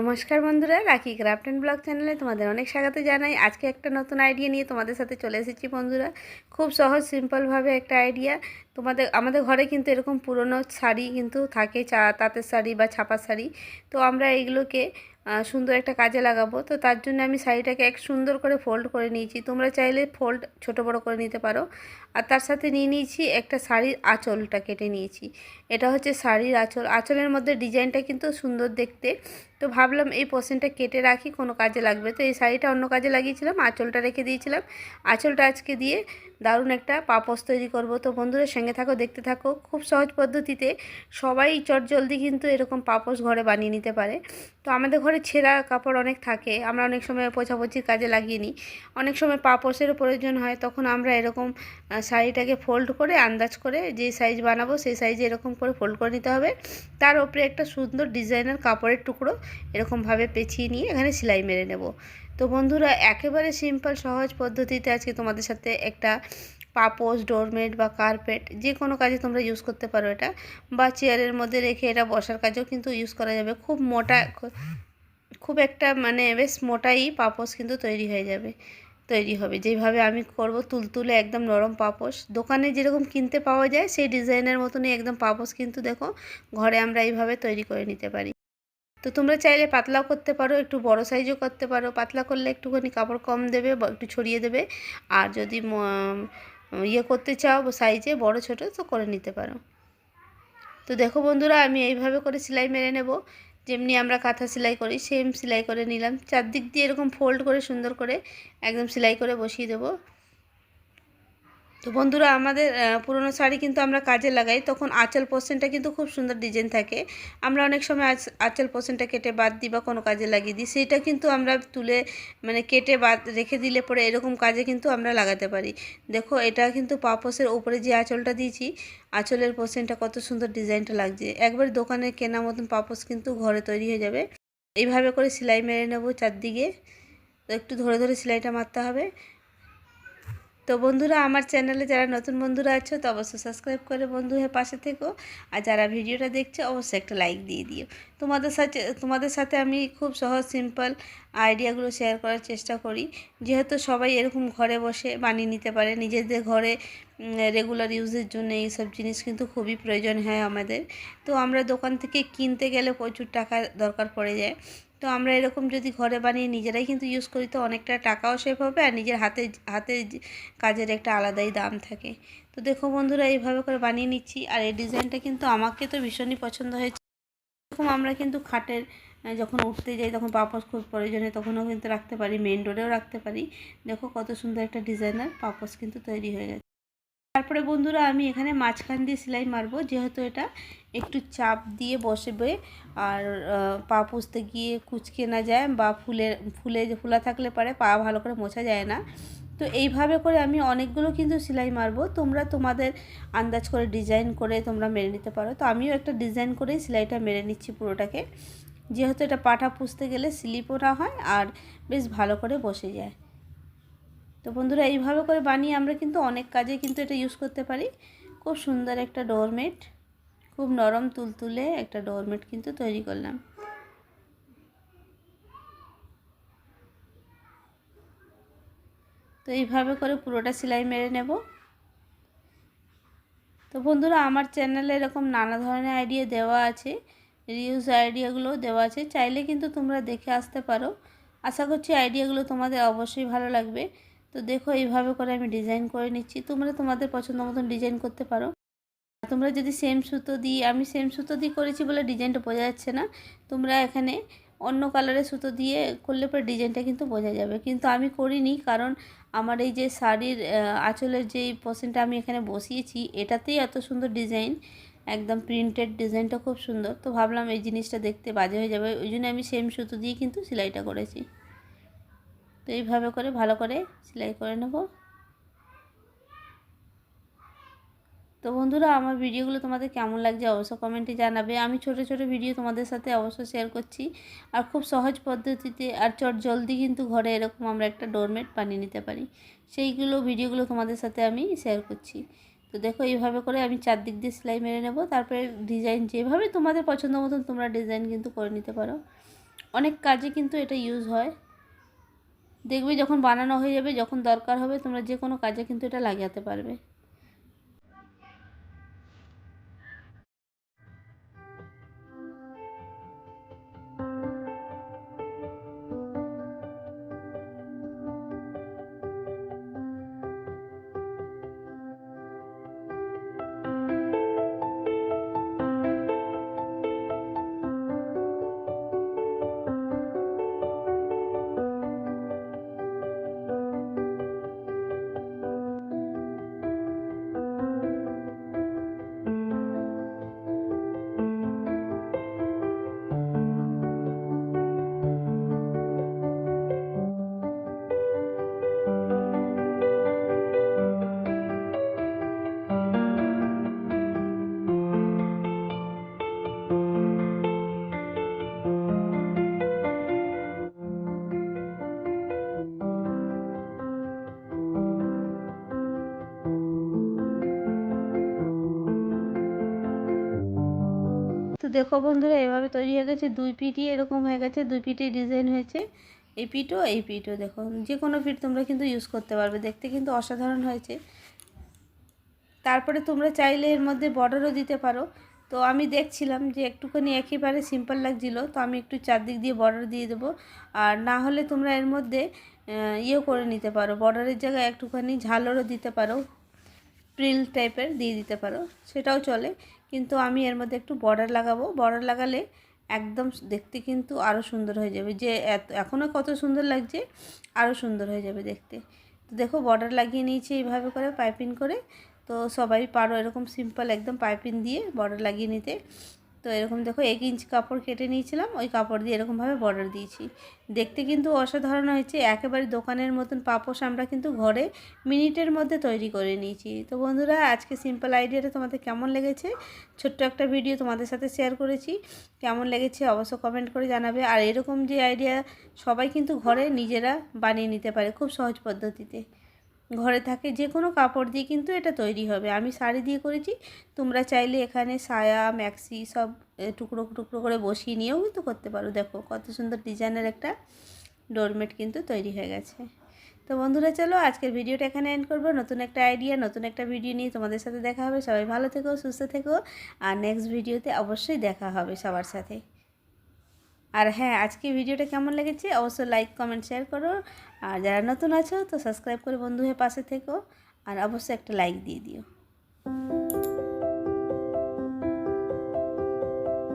নমস্কার বন্ধুরা, রাখি ক্রাফট অ্যান্ড ব্লগ চ্যানেলে তোমাদের অনেক স্বাগত জানাই। আজকে একটা নতুন আইডিয়া নিয়ে তোমাদের সাথে চলে এসেছি বন্ধুরা। খুব সহজ সিম্পলভাবে একটা আইডিয়া তোমাদের, আমাদের ঘরে কিন্তু এরকম পুরনো শাড়ি কিন্তু থাকে, চা, তাঁতের শাড়ি বা ছাপার শাড়ি। তো আমরা এইগুলোকে সুন্দর একটা কাজে লাগাবো। তো তার জন্য আমি শাড়িটাকে এক সুন্দর করে ফোল্ড করে নিয়েছি। তোমরা চাইলে ফোল্ড ছোট বড় করে নিতে পারো। আর তার সাথে নিয়ে নিয়েছি একটা শাড়ির আঁচলটা কেটে নিয়েছি। এটা হচ্ছে শাড়ির আঁচল। আঁচলের মধ্যে ডিজাইনটা কিন্তু সুন্দর দেখতে। তো ভাবলাম এই পোর্শনটা কেটে রাখি, কোনো কাজে লাগবে। তো এই শাড়িটা অন্য কাজে লাগিয়েছিলাম, আঁচলটা রেখে দিয়েছিলাম। আঁচলটা আজকে দিয়ে দারুণ একটা পাপোস তৈরি করব। তো বন্ধুরা, সঙ্গে থাকো, দেখতে থাকো। খুব সহজ পদ্ধতিতে সবাই চট জলদি কিন্তু এরকম পাপোস ঘরে বানিয়ে নিতে পারে। তো আমাদের ঘরে ছেঁড়া কাপড় অনেক থাকে, আমরা অনেক সময় পোছাপছির কাজে লাগিয়ে নিই। অনেক সময় পাপোসেরও প্রয়োজন হয়, তখন আমরা এরকম শাড়িটাকে ফোল্ড করে, আন্দাজ করে যে সাইজ বানাবো, সেই সাইজে এরকম করে ফোল্ড করে নিতে হবে। তার ওপরে একটা সুন্দর ডিজাইনার কাপড়ের টুকরো এরকমভাবে পেঁচিয়ে নিয়ে এখানে সেলাই মেরে নেব। তো বন্ধুরা, একেবারে সিম্পল সহজ পদ্ধতিতে আজকে তোমাদের সাথে একটা পাপোস ডোরমেট বা কার্পেট যে কোনো কাজে তোমরা ইউজ করতে পারো এটা, বা চেয়ারের মধ্যে রেখে এটা বসার কাজেও কিন্তু ইউজ করা যাবে। খুব মোটা খুব একটা মানে বেশ মোটাই পাপোস কিন্তু তৈরি হয়ে যাবে, তৈরি হবে। যেভাবে আমি করব, তুলতুলে একদম নরম পাপোস দোকানে যেরকম কিনতে পাওয়া যায়, সেই ডিজাইনের মতনই একদম পাপোস কিন্তু দেখো, ঘরে আমরা এইভাবে তৈরি করে নিতে পারি। তো তোমরা চাইলে পাতলাও করতে পারো, একটু বড় সাইজও করতে পারো। পাতলা করলে একটুখানি কাপড় কম দেবে একটু ছড়িয়ে দেবে। আর যদি ইয়ে করতে চাও, সাইজে বড় ছোট, তো করে নিতে পারো। তো দেখো বন্ধুরা, আমি এইভাবে করে সেলাই মেরে নেব। যেমনি আমরা কাঁথা সেলাই করি সেম সেলাই করে নিলাম। চারদিক দিয়ে এরকম ফোল্ড করে সুন্দর করে একদম সেলাই করে বসিয়ে দেবো। তো বন্ধুরা, আমাদের পুরনো শাড়ি কিন্তু আমরা কাজে লাগাই, তখন আঁচল পোর্শনটা কিন্তু খুব সুন্দর ডিজাইন থাকে। আমরা অনেক সময় আঁচ- আঁচল পোর্শনটা কেটে বাদ দিই বা কোনো কাজে লাগিয়ে দিই সেইটা কিন্তু আমরা তুলে মানে কেটে বাদ, রেখে দিলে পরে এরকম কাজে কিন্তু আমরা লাগাতে পারি। দেখো, এটা কিন্তু পাপোসের উপরে যে আঁচলটা দিয়েছি, আঁচলের পোর্শনটা কত সুন্দর ডিজাইনটা লাগছে। একবার দোকানে কেনা মতন পাপোস কিন্তু ঘরে তৈরি হয়ে যাবে। এইভাবে করে সেলাই মেরে নেব চারদিকে। তো একটু ধরে ধরে সেলাইটা মারতে হবে। তো বন্ধুরা, আমার চ্যানেলে যারা নতুন বন্ধুরা আছো, তো অবশ্যই সাবস্ক্রাইব করে বন্ধু হয়ে পাশে থেকো। আর যারা ভিডিওটা দেখছ, অবশ্যই একটা লাইক দিয়ে দিও। তোমাদের সাথে তোমাদের সাথে আমি খুব সহজ সিম্পল আইডিয়াগুলো শেয়ার করার চেষ্টা করি। যেহেতু সবাই এরকম ঘরে বসে বানিয়ে নিতে পারে, নিজেদের ঘরে রেগুলার ইউজের জন্য এইসব জিনিস কিন্তু খুবই প্রয়োজন হয় আমাদের। তো আমরা দোকান থেকে কিনতে গেলে প্রচুর টাকা দরকার পড়ে যায়। তো আমরা এরকম যদি ঘরে বানিয়ে নিজেরাই কিন্তু ইউজ করি, তো অনেকটা টাকাও সেভ হবে আর নিজের হাতে হাতে কাজের একটা আলাদাই দাম থাকে। তো দেখো বন্ধুরা, এইভাবে করে বানিয়ে নিচ্ছি আর এই ডিজাইনটা কিন্তু আমাকে তো ভীষণই পছন্দ হয়েছে। এরকম আমরা কিন্তু খাটের যখন উঠতে যাই তখন পাপোস খুব প্রয়োজনে তখনও কিন্তু রাখতে পারি মেন ডোরেও রাখতে পারি। দেখো কত সুন্দর একটা ডিজাইনার পাপোস কিন্তু তৈরি হয়ে গেছে। তারপরে বন্ধুরা আমি এখানে মাঝখান দিয়ে সেলাই মারবো, যেহেতু এটা একটু চাপ দিয়ে বসবে। আর পা পুষতে গিয়ে কুচকে না যায় বা ফুলে ফুলে ফুলা থাকলে পারে, পা ভালো করে মোছা যায় না। তো এইভাবে করে আমি অনেকগুলো কিন্তু সেলাই মারবো। তোমরা তোমাদের আন্দাজ করে ডিজাইন করে তোমরা মেরে নিতে পারো। তো আমিও একটা ডিজাইন করেই সেলাইটা মেরে নিচ্ছি পুরোটাকে। যেহেতু এটা পাটা পুষতে গেলে স্লিপও না হয় আর বেশ ভালো করে বসে যায়। তো বন্ধুরা, এইভাবে করে বানিয়ে আমরা কিন্তু অনেক কাজে কিন্তু এটা ইউজ করতে পারি। খুব সুন্দর একটা ডোরমেট খুব নরম তুলতুলে একটা ডোরমেট কিন্তু তৈরি করলাম। তো এইভাবে করে পুরোটা সেলাই মেরে নেব। তো বন্ধুরা, আমার চ্যানেলে এরকম নানা ধরনের আইডিয়া দেওয়া আছে রিউজ আইডিয়াগুলো দেওয়া আছে। চাইলে কিন্তু তোমরা দেখে আসতে পারো। আশা করছি আইডিয়াগুলো তোমাদের অবশ্যই ভালো লাগবে। তো দেখো, এইভাবে করে আমি ডিজাইন করে নিচ্ছি। তোমরা তোমাদের পছন্দ মতন ডিজাইন করতে পারো। তোমরা যদি সেম সুতো দিয়ে, আমি সেম সুতো দিয়ে করেছি বলে ডিজাইনটা বোঝা যাচ্ছে না। তোমরা এখানে অন্য কালারের সুতো দিয়ে করলে পরে ডিজাইনটা কিন্তু বোঝা যাবে। কিন্তু আমি করিনি, কারণ আমার এই যে শাড়ির আঁচলের যেই পোর্শনটা আমি এখানে বসিয়েছি, এটাতেই এত সুন্দর ডিজাইন একদম প্রিন্টেড ডিজাইনটা খুব সুন্দর। তো ভাবলাম এই জিনিসটা দেখতে বাজে হয়ে যাবে। ওই জন্য আমি সেম সুতো দিয়ে কিন্তু সেলাইটা করেছি। তো এইভাবে করে ভালো করে সেলাই করে নেব। তো বন্ধুরা, আমার ভিডিওগুলো তোমাদের কেমন লাগছে অবশ্য কমেন্টে জানাবে। আমি ছোট ছোট ভিডিও তোমাদের সাথে অবশ্যই শেয়ার করছি। আর খুব সহজ পদ্ধতিতে আর চট জলদি কিন্তু ঘরে এরকম আমরা একটা ডোরমেট বানিয়ে নিতে পারি। সেইগুলো ভিডিওগুলো তোমাদের সাথে আমি শেয়ার করছি। তো দেখো, এইভাবে করে আমি চারদিক দিয়ে সেলাই মেরে নেব। তারপরে ডিজাইন যেভাবে তোমাদের পছন্দ মতন তোমরা ডিজাইন কিন্তু করে নিতে পারো। অনেক কাজে কিন্তু এটা ইউজ হয়। দেখবে যখন বানানো হয়ে যাবে, যখন দরকার হবে, তোমরা যে কোনো কাজে কিন্তু এটা লাগাতে পারবে। তো দেখো বন্ধুরা, এভাবে তৈরি হয়ে গেছে। দুই পিঠই এরকম হয়ে গেছে, দুই পিঠে ডিজাইন হয়েছে। এই পিঠও এই পিঠও দেখো। যে কোনো পিঠ তোমরা কিন্তু ইউজ করতে পারবে। দেখতে কিন্তু অসাধারণ হয়েছে। তারপরে তোমরা চাইলে এর মধ্যে বর্ডারও দিতে পারো। তো আমি দেখছিলাম যে একটুখানি একেবারে সিম্পল লাগছিল, তো আমি একটু চারদিক দিয়ে বর্ডার দিয়ে দেবো। আর না হলে তোমরা এর মধ্যে ইয়েও করে নিতে পারো। বর্ডারের জায়গায় একটুখানি ঝালরও দিতে পারো। প্রিল টাইপের দিয়ে দিতে পারো। সেটাও চলে। কিন্তু আমি এর মধ্যে একটু বর্ডার লাগাবো। বর্ডার লাগালে একদম দেখতে কিন্তু আরও সুন্দর হয়ে যাবে। যে এত এখনও কত সুন্দর লাগছে আরও সুন্দর হয়ে যাবে দেখতে। তো দেখো বর্ডার লাগিয়ে নিয়েছি এইভাবে করে পাইপিং করে। তো সবাই পারো এরকম সিম্পল একদম পাইপিং দিয়ে বর্ডার লাগিয়ে নিতে। তো এরকম দেখো এক ইঞ্চ কাপড় কেটে নিয়েছিলাম, ওই কাপড় দিয়ে এরকমভাবে বর্ডার দিয়েছি। দেখতে কিন্তু অসাধারণ হয়েছে, একেবারে দোকানের মতন পাপোশ আমরা কিন্তু ঘরে মিনিটের মধ্যে তৈরি করে নিয়েছি। তো বন্ধুরা, আজকে সিম্পল আইডিয়াটা তোমাদের কেমন লেগেছে? ছোট্ট একটা ভিডিও তোমাদের সাথে শেয়ার করেছি। কেমন লেগেছে অবশ্য কমেন্ট করে জানাবে। আর এরকম যে আইডিয়া সবাই কিন্তু ঘরে নিজেরা বানিয়ে নিতে পারে খুব সহজ পদ্ধতিতে। ঘরে থাকে যে কোনো কাপড় দিয়ে কিন্তু এটা তৈরি হবে। আমি শাড়ি দিয়ে করেছি, তোমরা চাইলে এখানে সায়া, ম্যাক্সি সব টুকরো টুকরো করে বসিয়ে নিয়েও কিন্তু করতে পারো। দেখো কত সুন্দর ডিজাইনের একটা ডোরমেট কিন্তু তৈরি হয়ে গেছে। তো বন্ধুরা, চলো আজকের ভিডিওটা এখানে এন্ড করব। নতুন একটা আইডিয়া নতুন একটা ভিডিও নিয়ে তোমাদের সাথে দেখা হবে। সবাই ভালো থেকো, সুস্থ থেকো। আর নেক্সট ভিডিওতে অবশ্যই দেখা হবে সবার সাথে। আর হ্যাঁ আজকে ভিডিওটা কেমন লেগেছে অবশ্যই লাইক কমেন্ট শেয়ার করো। আর যারা নতুন আছো, তো সাবস্ক্রাইব করে বন্ধু হয়ে পাশে থেকো। আর অবশ্যই একটা লাইক দিয়ে দিও।